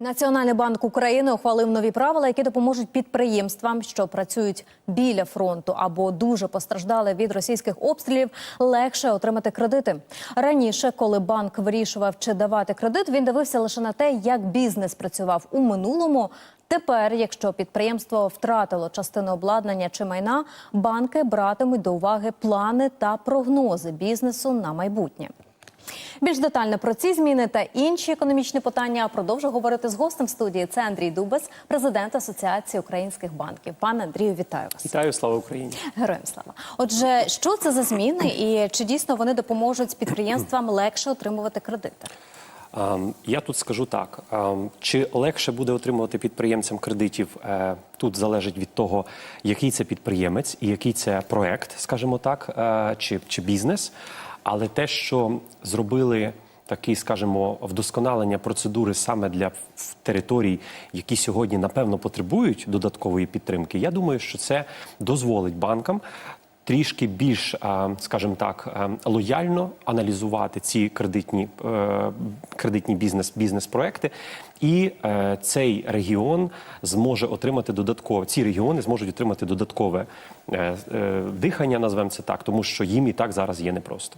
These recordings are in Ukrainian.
Національний банк України ухвалив нові правила, які допоможуть підприємствам, що працюють біля фронту або дуже постраждали від російських обстрілів, легше отримати кредити. Раніше, коли банк вирішував, чи давати кредит, він дивився лише на те, як бізнес працював у минулому. Тепер, якщо підприємство втратило частину обладнання чи майна, банки братимуть до уваги плани та прогнози бізнесу на майбутнє. Більш детально про ці зміни та інші економічні питання продовжу говорити з гостем студії. Це Андрій Дубес, президент Асоціації українських банків. Пане Андрію, вітаю вас. Вітаю, слава Україні. Героям слава. Отже, що це за зміни, і чи дійсно вони допоможуть підприємствам легше отримувати кредити? Ем, Я тут скажу так: ем, чи легше буде отримувати підприємцям кредитів? Е, Тут залежить від того, який це підприємець і який це проект, скажімо так, е, чи, чи бізнес. Але те, що зробили такий, скажімо, вдосконалення процедури саме для територій, які сьогодні напевно потребують додаткової підтримки, я думаю, що це дозволить банкам трішки більш, скажімо так, лояльно аналізувати ці кредитні, е, кредитні бізнес, бізнес-проекти, і е, цей регіон зможе отримати додаткове. Ці регіони зможуть отримати додаткове е, дихання, назвемо це так, тому що їм і так зараз є непросто.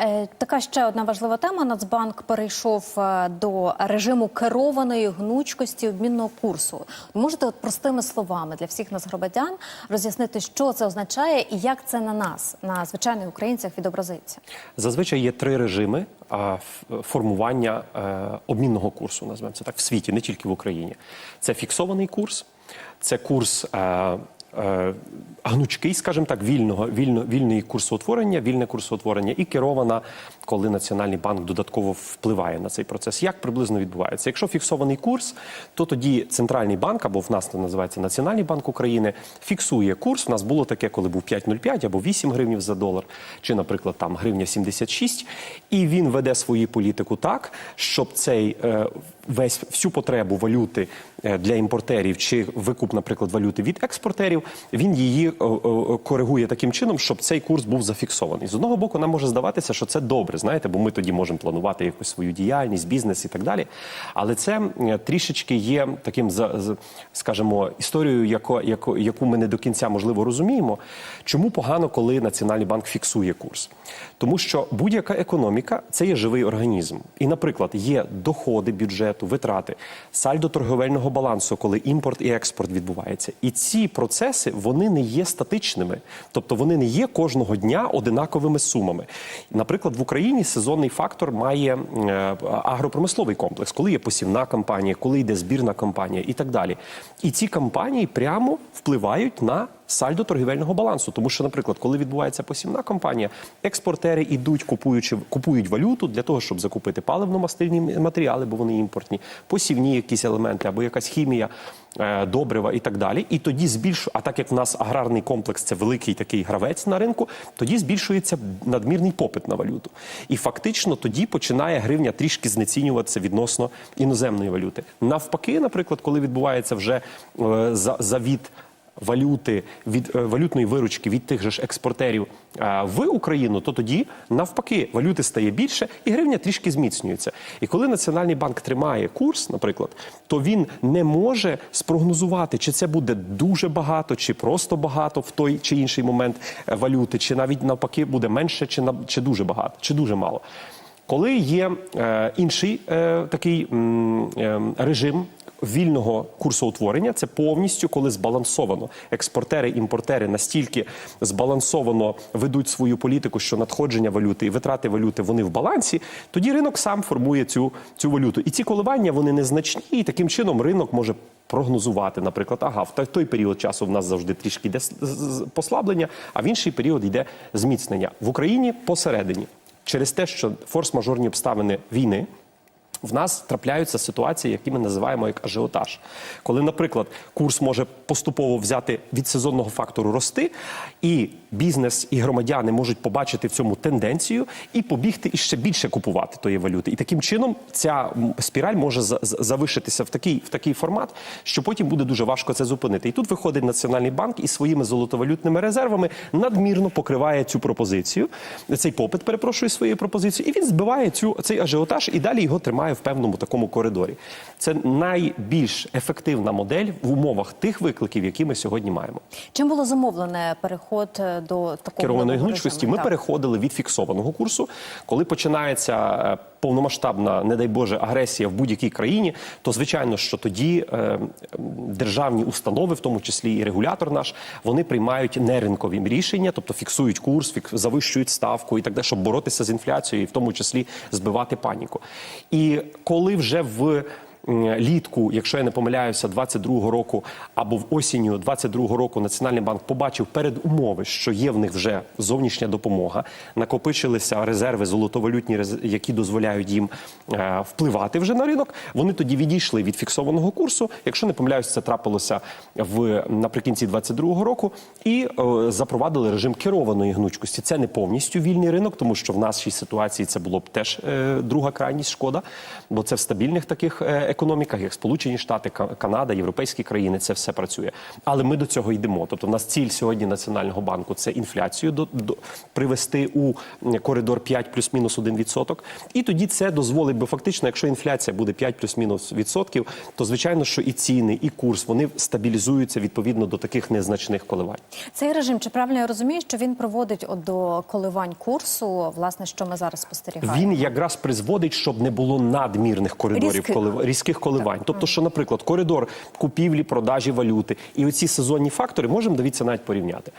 Е, Така ще одна важлива тема. Нацбанк перейшов е, до режиму керованої гнучкості обмінного курсу. Можете от простими словами для всіх нас громадян роз'яснити, що це означає і як це на нас, на звичайних українцях, відобразиться? Зазвичай є три режими формування е, обмінного курсу, назвемо це так, в світі, не тільки в Україні. Це фіксований курс, це курс. Гнучкий, скажімо так, вільного, вільно, вільної курсоутворення, вільне курсоутворення і керована, коли Національний банк додатково впливає на цей процес. Як приблизно відбувається? Якщо фіксований курс, то тоді центральний банк, або в нас це називається Національний банк України, фіксує курс. У нас було таке, коли був 5,05 або 8 гривнів за долар, чи, наприклад, там гривня 76, і він веде свою політику так, щоб цей е, весь всю потребу валюти е, для імпортерів чи викуп, наприклад, валюти від експортерів, він її коригує таким чином, щоб цей курс був зафіксований. З одного боку, нам може здаватися, що це добре, знаєте, бо ми тоді можемо планувати якусь свою діяльність, бізнес і так далі. Але це трішечки є таким скажімо, історією, яко, яко, яку ми не до кінця можливо розуміємо. Чому погано, коли Національний банк фіксує курс? Тому що будь-яка економіка це є живий організм. І, наприклад, є доходи бюджету, витрати, сальдо торговельного балансу, коли імпорт і експорт відбувається. І ці процеси вони не є статичними, тобто вони не є кожного дня одинаковими сумами. Наприклад, в Україні сезонний фактор має е, агропромисловий комплекс, коли є посівна кампанія, коли йде збірна кампанія і так далі. І ці кампанії прямо впливають на сальдо торгівельного балансу. Тому що, наприклад, коли відбувається посівна кампанія, експортери йдуть, купуючи купують валюту для того, щоб закупити паливно-мастильні матеріали, бо вони імпортні, посівні якісь елементи або якась хімія, е, добрива і так далі. І тоді збільшує, а так як в нас аграрний комплекс це великий такий гравець на ринку, тоді збільшується надмірний попит на валюту. І фактично тоді починає гривня трішки знецінюватися відносно іноземної валюти. Навпаки, наприклад, коли відбувається вже е, за- завід валюти від е, валютної виручки від тих же ж експортерів е, в Україну, то тоді навпаки валюти стає більше і гривня трішки зміцнюється. І коли Національний банк тримає курс, наприклад, то він не може спрогнозувати, чи це буде дуже багато, чи просто багато в той чи інший момент е, валюти, чи навіть навпаки буде менше, чи на чи дуже багато, чи дуже мало. Коли є е, інший е, такий е, режим вільного курсоутворення, це повністю коли збалансовано. Експортери, імпортери настільки збалансовано ведуть свою політику, що надходження валюти і витрати валюти вони в балансі, тоді ринок сам формує цю, цю валюту. І ці коливання вони незначні, і таким чином ринок може. Прогнозувати, наприклад, ага, в той- період часу в нас завжди трішки йде послаблення, а в інший період йде зміцнення в Україні посередині через те, що форс-мажорні обставини війни. В нас трапляються ситуації, які ми називаємо як ажіотаж. Коли, наприклад, курс може поступово взяти від сезонного фактору рости, і бізнес і громадяни можуть побачити в цьому тенденцію і побігти і ще більше купувати тої валюти. І таким чином ця спіраль може за- за- завишитися в такий, в такий формат, що потім буде дуже важко це зупинити. І тут виходить Національний банк із своїми золотовалютними резервами надмірно покриває цю пропозицію, цей попит, перепрошую, своєю пропозицією, і він збиває цю цей ажіотаж і далі його тримає в певному такому коридорі. Це найбільш ефективна модель в умовах тих викликів, які ми сьогодні маємо. Чим було замовлене переход е, до такого керованої гнучкості. Ми Так. переходили від фіксованого курсу. Коли починається е, повномасштабна, не дай Боже, агресія в будь-якій країні, то звичайно, що тоді е, державні установи, в тому числі і регулятор наш, вони приймають неринкові рішення, тобто фіксують курс, фік- завищують ставку і так далі, щоб боротися з інфляцією, і в тому числі збивати паніку. І коли вже в Літку, якщо я не помиляюся, 22-го року або в осінню 22-го року Національний банк побачив передумови, що є в них вже зовнішня допомога, накопичилися резерви золотовалютні, які дозволяють їм е, впливати вже на ринок. Вони тоді відійшли від фіксованого курсу. Якщо не помиляюся, це трапилося в наприкінці 22-го року, і е, запровадили режим керованої гнучкості. Це не повністю вільний ринок, тому що в нашій ситуації це було б теж е, друга крайність шкода, бо це в стабільних таких економіках, як Сполучені Штати, Канада, європейські країни, це все працює. Але ми до цього йдемо. Тобто, в нас ціль сьогодні Національного банку це інфляцію до, до привести у коридор 5 плюс-мінус 1 відсоток. І тоді це дозволить би фактично, якщо інфляція буде 5 плюс-мінус відсотків, то звичайно, що і ціни, і курс вони стабілізуються відповідно до таких незначних коливань. Цей режим, чи правильно я розумію, що він проводить от до коливань курсу, власне, що ми зараз спостерігаємо? Він якраз призводить, щоб не було надмірних коридорів Різких. Різких коливань. Тобто, що, наприклад, коридор купівлі, продажі валюти і оці сезонні фактори можемо дивіться навіть порівняти.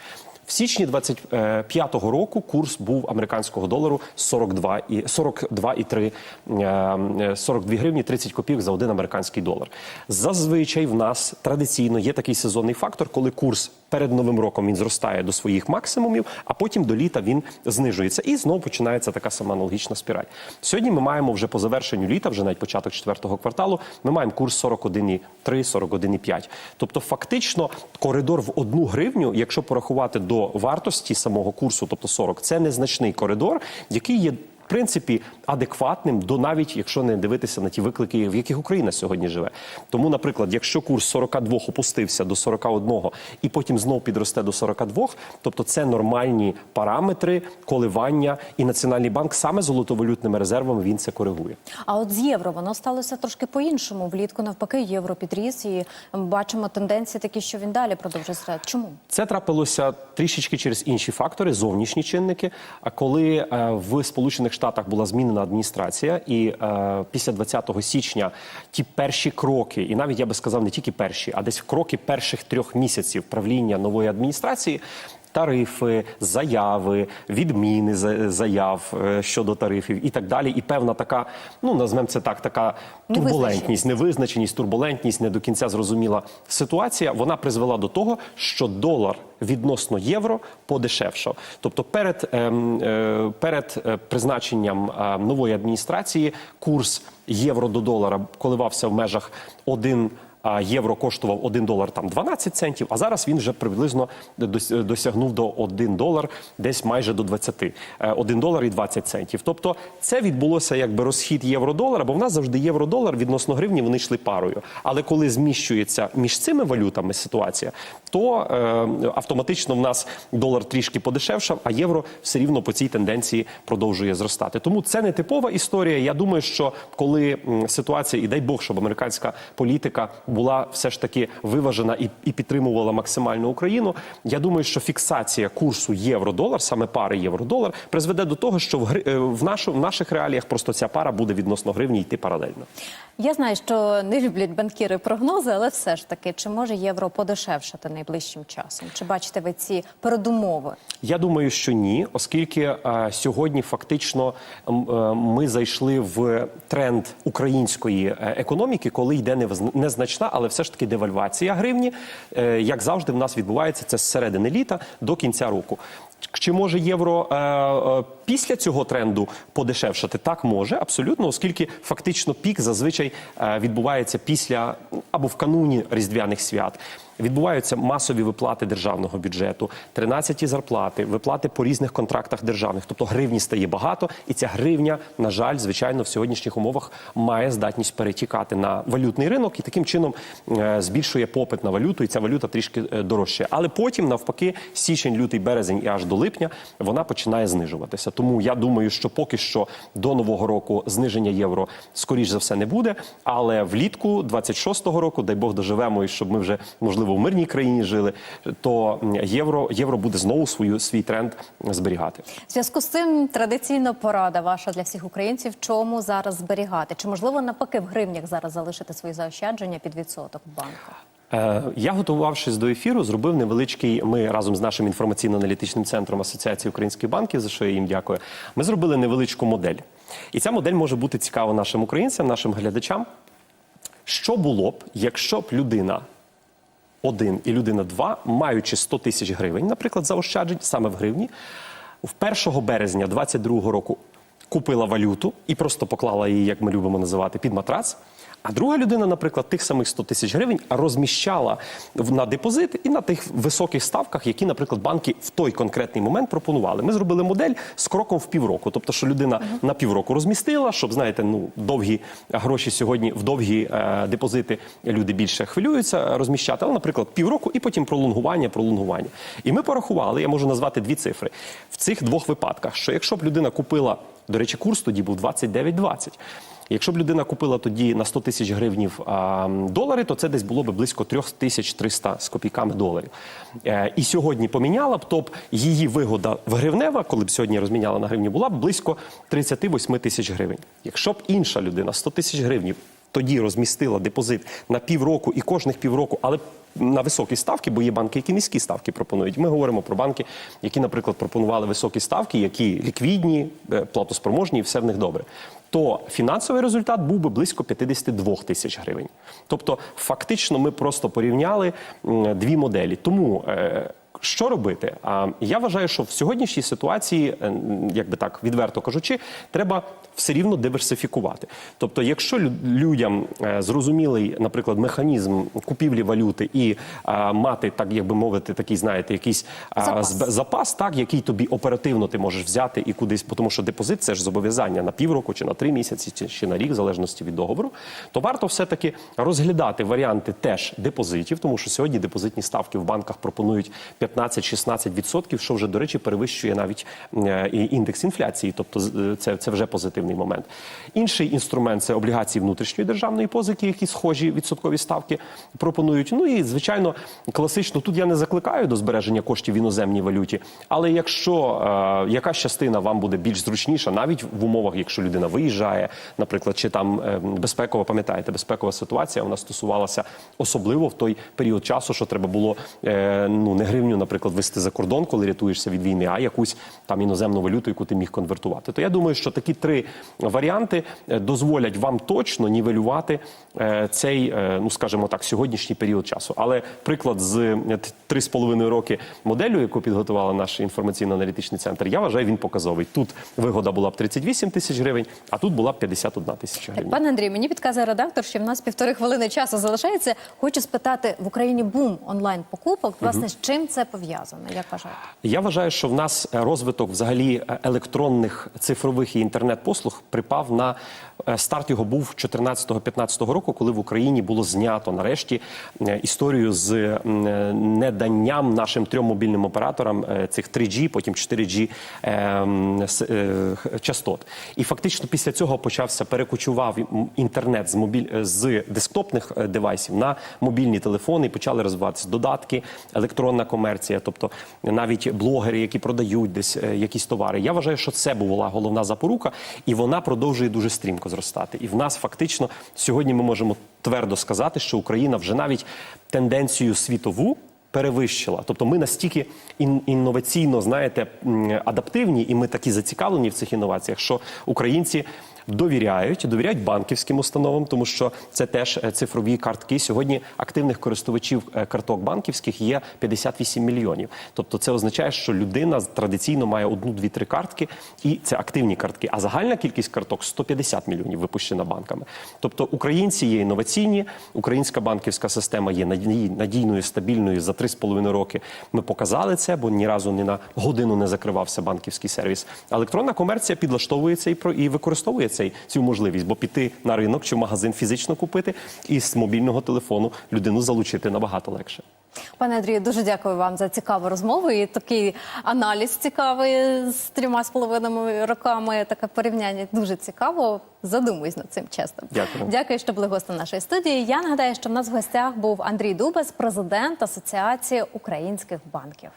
Січні 25-го року курс був американського долару 42 і 42,3 е, 42 гривні 30 копійок за один американський долар. Зазвичай в нас традиційно є такий сезонний фактор, коли курс перед новим роком він зростає до своїх максимумів, а потім до літа він знижується. І знову починається така сама аналогічна спіраль. Сьогодні ми маємо вже по завершенню літа, вже навіть початок четвертого кварталу, ми маємо курс 41,3, 41,5. Тобто, фактично, коридор в одну гривню, якщо порахувати до вартості самого курсу, тобто 40, це незначний коридор, який є. Принципі, адекватним до навіть якщо не дивитися на ті виклики, в яких Україна сьогодні живе. Тому, наприклад, якщо курс 42 опустився до 41 і потім знов підросте до 42, тобто це нормальні параметри коливання, і Національний банк саме золотовалютними резервами він це коригує. А от з євро воно сталося трошки по-іншому. Влітку навпаки, євро підріс, і бачимо тенденції такі, що він далі продовжує зростати. Чому? Це трапилося трішечки через інші фактори, зовнішні чинники. А коли е, в Сполучених Штатах була змінена адміністрація, і е, після 20 січня ті перші кроки, і навіть я би сказав, не тільки перші, а десь кроки перших трьох місяців правління нової адміністрації. Тарифи, заяви, відміни за- заяв е, щодо тарифів і так далі. І певна така, ну назвемо це так, така турбулентність, невизначеність, турбулентність, не до кінця зрозуміла ситуація. Вона призвела до того, що долар відносно євро подешевшав. Тобто, перед, ем, е, перед е, призначенням нової адміністрації курс євро до долара коливався в межах 1 а євро коштував 1 долар там 12 центів, а зараз він вже приблизно дос- досягнув до 1 долар, десь майже до 20. Е, 1 долар і 20 центів. Тобто це відбулося якби розхід євро-долара, бо в нас завжди євро-долар відносно гривні вони йшли парою. Але коли зміщується між цими валютами ситуація, то е, автоматично в нас долар трішки подешевшав, а євро все рівно по цій тенденції продовжує зростати. Тому це не типова історія. Я думаю, що коли ситуація, і дай Бог, щоб американська політика була все ж таки виважена і, і підтримувала максимально Україну. Я думаю, що фіксація курсу євро-долар, саме пари євро-долар, призведе до того, що в, е, в, нашу, в наших реаліях просто ця пара буде відносно гривні йти паралельно. Я знаю, що не люблять банкіри прогнози, але все ж таки, чи може євро подешевшати найближчим часом? Чи бачите ви ці передумови? Я думаю, що ні, оскільки е, сьогодні фактично м, е, ми зайшли в тренд української економіки, коли йде невз- незначна, але все ж таки девальвація гривні. Е, як завжди, в нас відбувається це з середини літа до кінця року. Чи може євро е, е, після цього тренду подешевшати? Так може, абсолютно, оскільки фактично пік зазвичай відбувається після або в кануні різдвяних свят. Відбуваються масові виплати державного бюджету, 13 зарплати, виплати по різних контрактах державних. Тобто гривні стає багато, і ця гривня, на жаль, звичайно, в сьогоднішніх умовах має здатність перетікати на валютний ринок і таким чином е, збільшує попит на валюту, і ця валюта трішки е, дорожчає. Але потім, навпаки, січень, лютий, березень і аж до липня вона починає знижуватися. Тому я думаю, що поки що до нового року зниження євро скоріш за все не буде. Але влітку 26-го року, дай Бог доживемо, і щоб ми вже можливо в мирній країні жили, то євро євро буде знову свою свій тренд зберігати. В зв'язку з цим традиційно порада ваша для всіх українців, чому зараз зберігати? Чи можливо навпаки в гривнях зараз залишити свої заощадження під відсоток в банках? Е, Я, готувавшись до ефіру, зробив невеличкий. Ми разом з нашим інформаційно-аналітичним центром Асоціації українських банків, за що я їм дякую. Ми зробили невеличку модель. І ця модель може бути цікава нашим українцям, нашим глядачам. Що було б, якщо б людина один і людина два, маючи 100 тисяч гривень, наприклад, заощаджень саме в гривні, в 1 березня 2022 року купила валюту і просто поклала її, як ми любимо називати, під матрац. А друга людина, наприклад, тих самих 100 тисяч гривень розміщала на депозит і на тих високих ставках, які, наприклад, банки в той конкретний момент пропонували. Ми зробили модель з кроком в півроку. Тобто, що людина на півроку розмістила, щоб знаєте, ну довгі гроші сьогодні в довгі е, депозити люди більше хвилюються розміщати. Але, наприклад, півроку і потім пролонгування, пролонгування. І ми порахували, я можу назвати дві цифри в цих двох випадках. Що якщо б людина купила, до речі, курс тоді був 29,20. Якщо б людина купила тоді на 100 тисяч гривнів долари, то це десь було б близько 3300 з копійками доларів. Е, і сьогодні поміняла б, то б її вигода в гривнева, коли б сьогодні розміняла на гривні, була б близько 38 тисяч гривень. Якщо б інша людина 100 тисяч гривень тоді розмістила депозит на півроку і кожних півроку, але на високі ставки, бо є банки, які низькі ставки пропонують. Ми говоримо про банки, які, наприклад, пропонували високі ставки, які ліквідні, е, платоспроможні, і все в них добре. То фінансовий результат був би близько 52 тисяч гривень. Тобто, фактично, ми просто порівняли дві моделі. Тому е, що робити? А я вважаю, що в сьогоднішній ситуації, е, як би так відверто кажучи, треба все рівно диверсифікувати. Тобто, якщо лю- людям е, зрозумілий, наприклад, механізм купівлі валюти і е, мати, так як би мовити, такий, знаєте, якийсь Запас. запас, так який тобі оперативно ти можеш взяти і кудись, тому що депозит це ж зобов'язання на півроку чи на три місяці, чи, на рік, в залежності від договору, то варто все-таки розглядати варіанти теж депозитів, тому що сьогодні депозитні ставки в банках пропонують 15-16%, що вже, до речі, перевищує навіть е, індекс інфляції, тобто е, це, це вже позитивний момент. Інший інструмент це облігації внутрішньої державної позики, які схожі відсоткові ставки пропонують. Ну і звичайно, класично тут я не закликаю до збереження коштів в іноземній валюті. Але якщо е, якась частина вам буде більш зручніша, навіть в умовах, якщо людина виїжджає, наприклад, чи там е, безпекова, пам'ятаєте, безпекова ситуація вона стосувалася особливо в той період часу, що треба було е, ну не гривню, наприклад, вести за кордон, коли рятуєшся від війни, а якусь там іноземну валюту, яку ти міг конвертувати. То я думаю, що такі три варіанти е, дозволять вам точно нівелювати е, цей, е, ну скажімо так, сьогоднішній період часу. Але приклад з е, т- три з половиною роки моделлю, яку підготувала наш інформаційно-аналітичний центр, я вважаю, він показовий. Тут вигода була б 38 тисяч гривень, а тут була б 51 тисяча гривень. пане Андрій, мені підказує редактор, що в нас півтори хвилини часу залишається. Хочу спитати в Україні бум онлайн покупок. Власне, з чим це пов'язано? Як вважаєте? Я вважаю, що в нас розвиток взагалі е, електронних цифрових і інтернет-послуг припав на е, старт його був 14-15 року, коли в Україні було знято нарешті е, історію з неданням нашим трьом мобільним операторам цих 3G, потім 4G е, м, с- е, х- частот. І фактично після цього почався перекочував інтернет з мобіль з десктопних девайсів на мобільні телефони. Почали розвиватися додатки, електронна комерція, тобто навіть блогери, які продають десь е, якісь товари. Я вважаю, що це була головна запорука, і вона продовжує дуже стрімко зростати. І в нас фактично сьогодні ми можемо твердо сказати, що Україна вже навіть тенденцію світову. Перевищила, тобто ми настільки ін- інноваційно, знаєте, адаптивні, і ми такі зацікавлені в цих інноваціях, що українці довіряють, довіряють банківським установам, тому що це теж е, цифрові картки. Сьогодні активних користувачів е, карток банківських є 58 мільйонів. Тобто, це означає, що людина традиційно має одну, дві, три картки, і це активні картки. А загальна кількість карток 150 мільйонів випущена банками. Тобто українці є інноваційні, українська банківська система є надійною, стабільною за 3,5 роки. Ми показали це, бо ні разу ні на годину не закривався банківський сервіс. Електронна комерція підлаштовується і про і використовує цей цю можливість, бо піти на ринок чи в магазин фізично купити і з мобільного телефону людину залучити набагато легше. Пане Андрію, дуже дякую вам за цікаву розмову і такий аналіз цікавий з трьома з половиною роками. Таке порівняння дуже цікаво. Задумуюсь над цим чесно. Дякую. Дякую, що були гостем нашої студії. Я нагадаю, що в нас в гостях був Андрій Дубас, президент Асоціації українських банків.